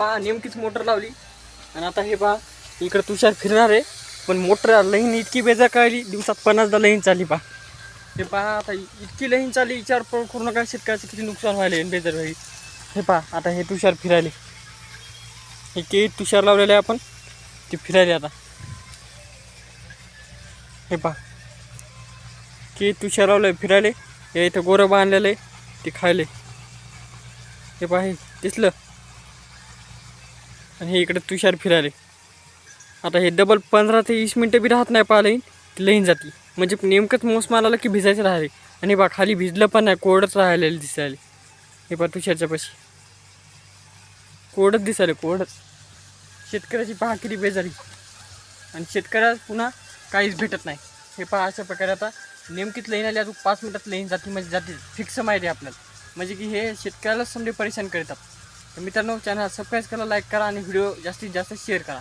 पहा नेमकीच मोटर लावली. आणि आता हे पहा इकडं तुषार फिरणार आहे. पण मोटर लहीन इतकी बेजार कळली दिवसात पन्नासदा लहीन चालली पहा. हे पहा आता इतकी लहीन चालली विचार करू नका शेतकऱ्याचं किती नुकसान व्हायला बेजार व्हायली हे पहा आता हे तुषार फिरायले. हे केळी तुषार लावलेले आपण ते फिरायले आता. हे पहा की तुषार लावलं फिरायले. हे इथं गोरं बांधलेलं आहे ते खायले. हे पहा हे दिसलं. आणि हे इकडे तुषार फिरायले. आता हे डबल पंधरा ते वीस मिनटं बी राहत नाही पाहिलं की लईन जाते. म्हणजे नेमकंच मोसम आलं की भिजायचं राहिले आणि बा खाली भिजलं पण नाही कोरडंच राहिलेलं दिसायले. हे पहा तुषारच्या पाशी. कोरडच दिसायले कोरडच. शेतकऱ्याची पहा किती बेजारी. आणि शेतकऱ्याला पुन्हा काहीच भेटत नाही. हे पहा अशा प्रकारे आता नेमकीच लईन आली अजून पाच मिनटात लईन जाते म्हणजे जाते. फिक्स माहिती आहे आपल्याला. म्हणजे की हे शेतकऱ्यालाच समजे परेशान करतात. तर मित्रांनो चॅनल सबस्क्राईब करा लाईक करा आणि व्हिडिओ जास्तीत जास्त शेअर करा.